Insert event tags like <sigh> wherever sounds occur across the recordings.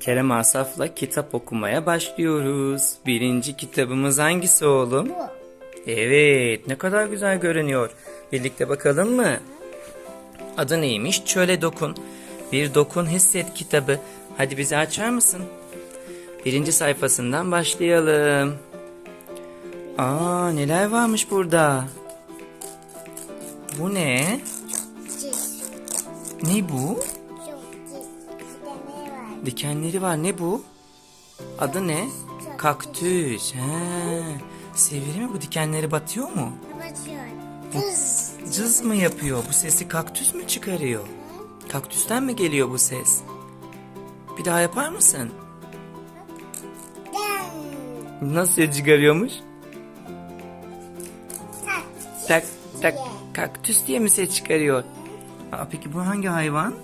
Kerem Asaf'la kitap okumaya başlıyoruz. Birinci kitabımız hangisi oğlum? Bu. Evet, ne kadar güzel görünüyor. Birlikte bakalım mı? Adı neymiş? Çöle dokun. Bir dokun hisset kitabı. Hadi bize açar mısın? Birinci sayfasından başlayalım. Aa, neler varmış burada? Bu ne? Ne bu? Dikenleri var. Ne bu? Adı ne? Kaktüs. He. Sivri mi bu dikenleri batıyor mu? Kapatıyor. Cız. Cız mı yapıyor? Bu sesi kaktüs mü çıkarıyor? Kaktüsten mi geliyor bu ses? Bir daha yapar mısın? Den. Nasıl ses çıkarıyormuş? Tak. Tak tak kaktüs diye mi ses çıkarıyor? Aa, peki bu hangi hayvan?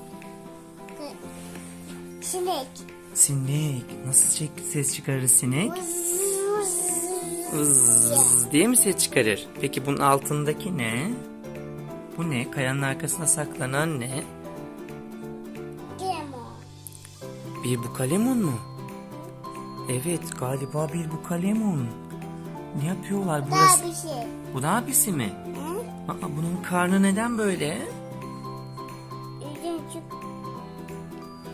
Sinek. Sinek. Nasıl çek- ses çıkarır sinek? Vız, diye mi ses çıkarır? Peki bunun altındaki ne? Bu ne? Kayanın arkasına saklanan ne? Lemon. Bir bukalemun mu? Evet galiba bir bukalemun. Ne yapıyorlar burası? Daha bir şey. Bu da abisi mi? Hı? Aa, bunun karnı neden böyle? Çok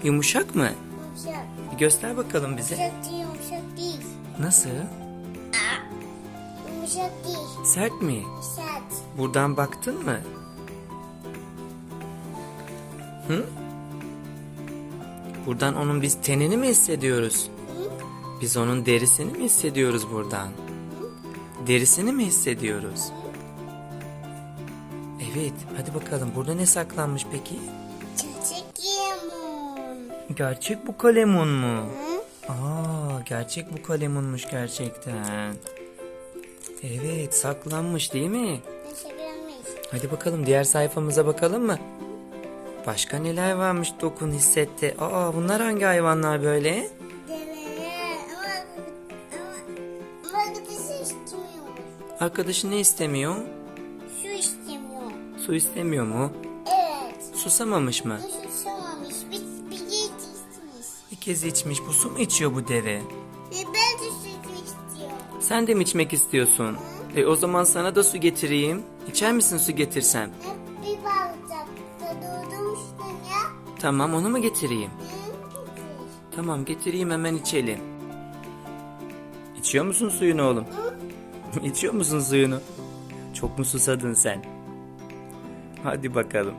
Yumuşak mı? yumuşak. Bir göster bakalım bize. Yumuşak değil, yumuşak değil. Nasıl? Yumuşak değil. Sert mi? Sert. Buradan baktın mı? Hı? Buradan onun biz tenini mi hissediyoruz? Hı? Biz onun derisini mi hissediyoruz buradan? Derisini mi hissediyoruz? Evet, hadi bakalım. Burada ne saklanmış peki? Gerçek bu kalemun mu? Aa, gerçek bu kalemunmuş gerçekten. Evet, saklanmış değil mi? Hadi bakalım diğer sayfamıza bakalım mı? Başka neler varmış dokun hissette. Aa bunlar hangi hayvanlar böyle? Arkadaşı ne istemiyor? Su istemiyor. Su istemiyor mu? Evet. Susamamış mı? Su kez içmiş. Bu su mu içiyor bu deve? Ve ben de su içmek istiyorum. Sen de mi içmek istiyorsun? E o zaman sana da su getireyim. İçer misin su getirsem? Hep bir bardakta doldurmuştun ya. Tamam onu mu getireyim? Hı? Tamam getireyim hemen içelim. İçiyor musun suyunu oğlum? <laughs> İçiyor musun suyunu? Çok mu susadın sen? Hadi bakalım.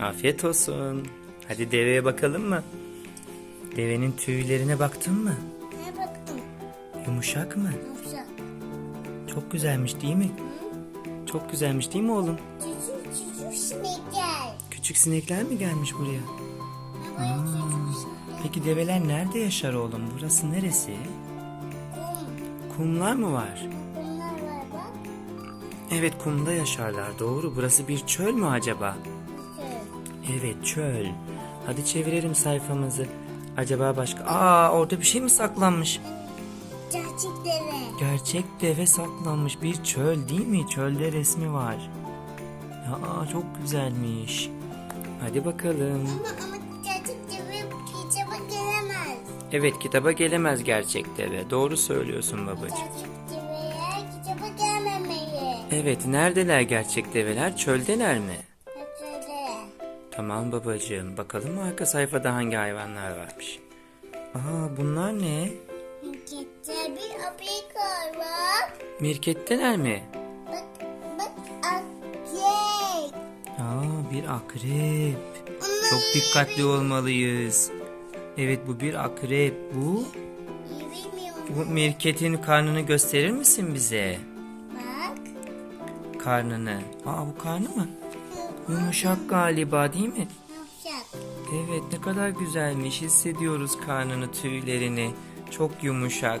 Afiyet olsun. Hadi deveye bakalım mı? Devenin tüylerine baktın mı? Ne baktım? Yumuşak mı? Yumuşak. Çok güzelmiş değil mi? Çok güzelmiş değil mi oğlum? Çocuk çocuk sinekler. Küçük sinekler mi gelmiş buraya? Sinek. Peki develer nerede yaşar oğlum? Burası neresi? Kum. Kumlar mı var? Bunlar var bak. Evet kumda yaşarlar doğru. Burası bir çöl mü acaba? Şöyle. Evet çöl. Hadi çevirelim sayfamızı. Acaba başka... Aa orada bir şey mi saklanmış? Gerçek deve. Gerçek deve saklanmış bir çöl değil mi? Çölde resmi var. Ya çok güzelmiş. Hadi bakalım. Ama ama gerçek deve kitaba gelemez. Evet kitaba gelemez gerçek deve. Doğru söylüyorsun babacığım. Gerçek develer kitaba gelmemeli. Evet neredeler gerçek develer? Çöldeler mi? Tamam babacığım. Bakalım arka sayfada hangi hayvanlar varmış. Aa bunlar ne? Gitti bir aprikot bak. Mirketteler mi? Bak bak erkek. Aa bir akrep. Çok dikkatli olmalıyız. Evet bu bir akrep. Bu bu mirketin karnını gösterir misin bize? Bak. Karnını. Aa bu karnı mı? Yumuşak galiba değil mi? Yumuşak. Evet ne kadar güzelmiş. Hissediyoruz karnını, tüylerini. Çok yumuşak.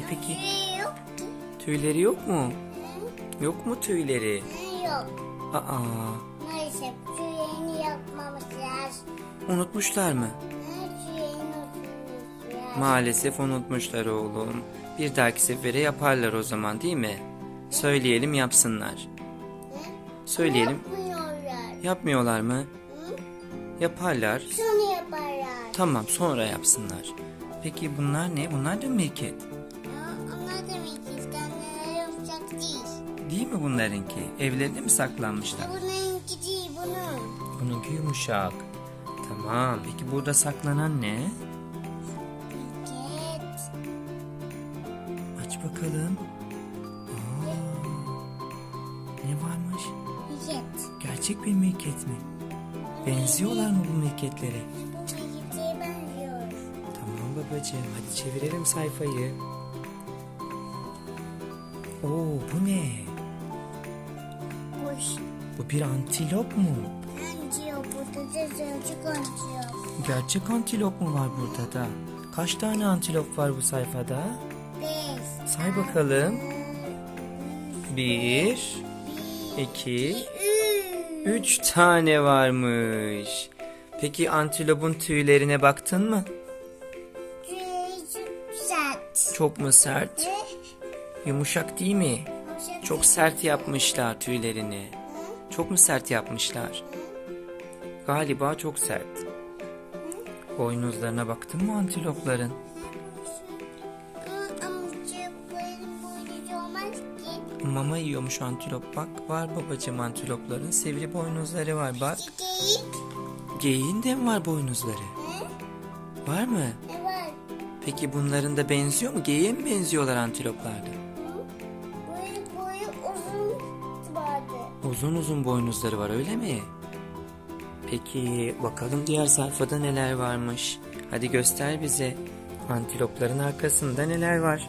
E peki Tüy yok ki. tüyleri yok mu? Yok mu tüyleri? Tüy Yok. Aa Maalesef tüylerini yapmamışlar. unutmuşlar mı? Tüylerini unutmuşlar. Maalesef unutmuşlar oğlum. Bir dahaki sefere yaparlar o zaman değil mi? Söyleyelim yapsınlar. Söyleyelim. Yapmıyorlar. Yapmıyorlar mı? Hı? Yaparlar. Şunu yaparlar. Tamam sonra yapsınlar. Peki bunlar ne? Bunlar da. Aa, Onlar da ikiz. Kendileri yumuşak değil. Değil mi bunlarınki? Evlerinde mi saklanmışlar? Bununki değil bunun. Bununki yumuşak. Tamam. Peki burada saklanan ne? Gerçek bir mirket mi? Benziyorlar mı bu mirketlere? Bu bilgiye benziyor. Tamam babacığım. Hadi çevirelim sayfayı. Oo bu ne? Kuş. Bu bir antilop mu? Antiyo. Burada da sözcük antiyo. Gerçek antilop mu var burada da? Kaç tane antilop var bu sayfada? Beş. Say bakalım. Bir. iki, Üç. tane varmış. Peki antilopun tüylerine baktın mı? Çok sert. Çok mu sert? Ve Yumuşak değil mi? yumuşak Çok sert yapmışlar tüylerini. Çok mu sert yapmışlar? Galiba çok sert. Boynuzlarına baktın mı antilopların? Mama yiyormuş antilop bak. Var babacığım antilopların sivri boynuzları var bak. Geyiğin de mi var boynuzları? Hı? Var mı? Var? Peki bunların da benziyor mu? Geyiğe mi benziyorlar antiloplarda? Boyu boyu uzun vardı. Uzun uzun boynuzları var öyle mi? Peki bakalım diğer sayfada neler varmış. Hadi göster bize. Antilopların arkasında neler var?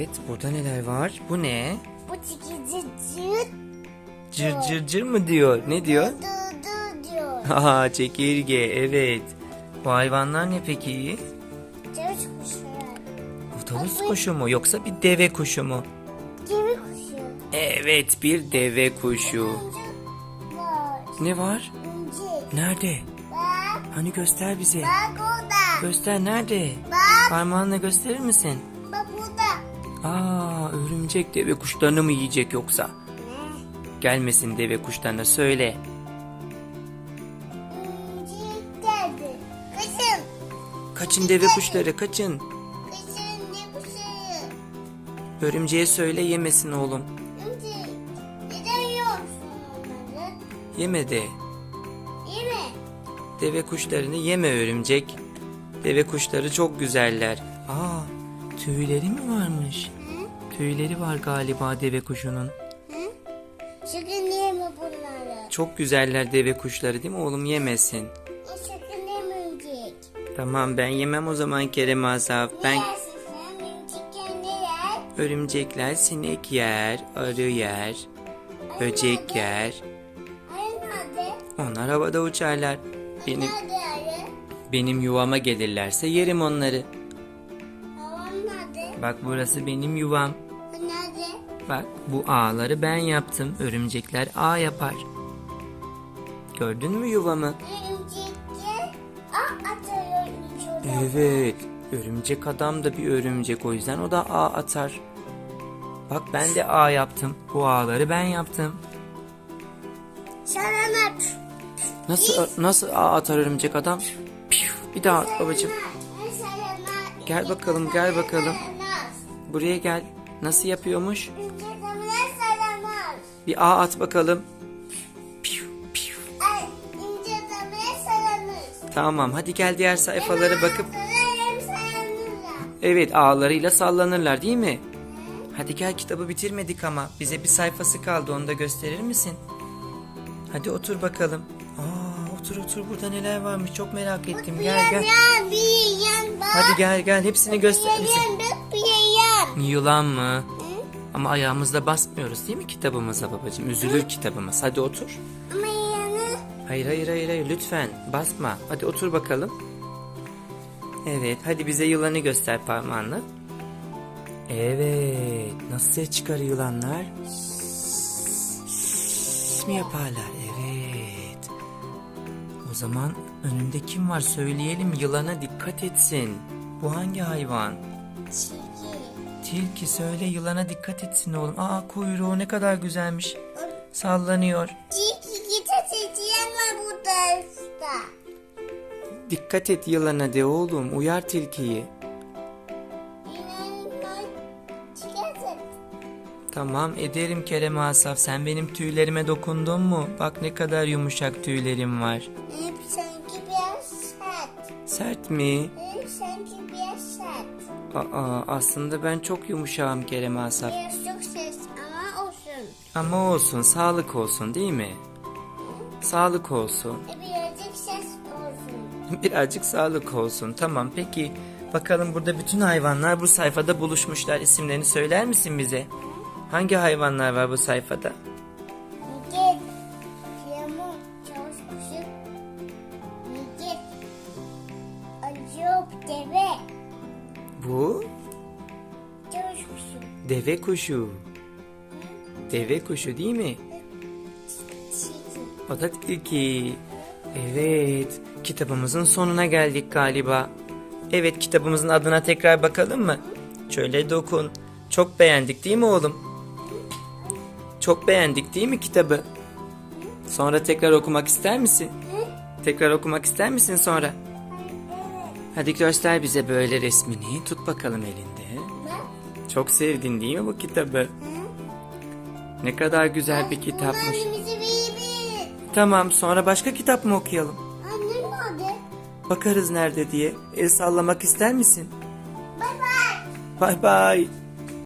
Bu, Evet burada neler var? Bu ne? bu çekici cırt Cır cır cır mı diyor? Ne diyor? dı dı diyor. <laughs> Aha çekirge evet. Bu hayvanlar ne peki? Çavuş kuşu. Otobüs kuşu mu yoksa bir deve kuşu mu? Gemi kuşu. Evet bir deve kuşu. Var. Ne var? İnci. Nerede? Bak. Hani göster bize. Bak orada. Göster nerede? Bak. Parmağınla gösterir misin? Aa örümcek deve kuşlarını mı yiyecek yoksa? Gelmesin deve kuşlarına söyle. Kaçın. Kaçın deve kuşları kaçın. Kaçın ne kuşu? Örümceğe söyle yemesin oğlum. İnci. Neden yiyorsun onları? Yeme de. Mi? Deve kuşlarını yeme örümcek. Deve kuşları çok güzeller. Aa tüyleri mi varmış? Hı? Tüyleri var galiba deve kuşunun. Hı? Sakın yeme bunları. Çok güzeller deve kuşları değil mi oğlum yemesin. Sakın yemeyecek. Tamam ben yemem o zaman Kerem Asaf. Ben yer? örümcekler sinek yer, arı yer, böcek yer. Ayı nerede? Onlar havada uçarlar. Benim benim yuvama gelirlerse yerim onları. Bak burası benim yuvam. Nerede? Bak bu ağları ben yaptım. Örümcekler ağ yapar. Gördün mü yuvamı? Örümcekler ah atıyor. Evet. Örümcek adam da bir örümcek o yüzden o da ağ atar. Bak ben de ağ yaptım. Bu ağları ben yaptım. Sana Nasıl nasıl ağ atar örümcek adam? Bir daha at babacığım. Gel bakalım, gel bakalım. Buraya gel. Nasıl yapıyormuş? Bir ağ at bakalım. Piu, piu. Tamam hadi gel diğer sayfalara bakıp. Evet ağlarıyla sallanırlar değil mi? Hadi gel kitabı bitirmedik ama. Bize bir sayfası kaldı onu da gösterir misin? Hadi otur bakalım. Aa, otur otur burada neler varmış çok merak ettim. Gel gel. Hadi gel gel hepsini göster. Yılan mı? Ama ayağımızla basmıyoruz değil mi kitabımıza babacığım? Üzülür kitabımız. Hadi otur. Hayır hayır hayır hayır lütfen basma. Hadi otur bakalım. Evet hadi bize yılanı göster parmağınla. Evet nasıl ses çıkarıyor yılanlar? Sss mi yaparlar? Evet. O zaman önünde kim var söyleyelim yılana dikkat etsin. Bu hangi hayvan? Tilki söyle yılana dikkat etsin oğlum. Aa kuyruğu ne kadar güzelmiş. Sallanıyor. Dikkat et yılana de oğlum. Uyar tilkiyi. Tamam ederim Kerem Asaf. Sen benim tüylerime dokundun mu? Bak ne kadar yumuşak tüylerim var. Hep sanki biraz sert. Sert mi? Sert. Aa aslında ben çok yumuşağım Kerem Asaf. Biraz çok ses ama olsun. Ama olsun sağlık olsun değil mi? Sağlık olsun. E, Birazcık ses olsun. <laughs> Birazcık sağlık olsun. Tamam peki. Bakalım burada bütün hayvanlar bu sayfada buluşmuşlar. İsimlerini söyler misin bize? Hangi hayvanlar var bu sayfada? Deve kuşu. Deve kuşu değil mi? O da tilki. Evet. Kitabımızın sonuna geldik galiba. Evet kitabımızın adına tekrar bakalım mı? Şöyle dokun. Çok beğendik değil mi oğlum? Çok beğendik değil mi kitabı? Sonra tekrar okumak ister misin? Tekrar okumak ister misin sonra? Hadi göster bize böyle resmini. Tut bakalım elinde. Çok sevdin değil mi bu kitabı? Ne kadar güzel bir kitapmış. Bir Tamam sonra başka kitap mı okuyalım? Annem nerede? Bakarız nerede diye. El sallamak ister misin? Bye bye. Bay bay.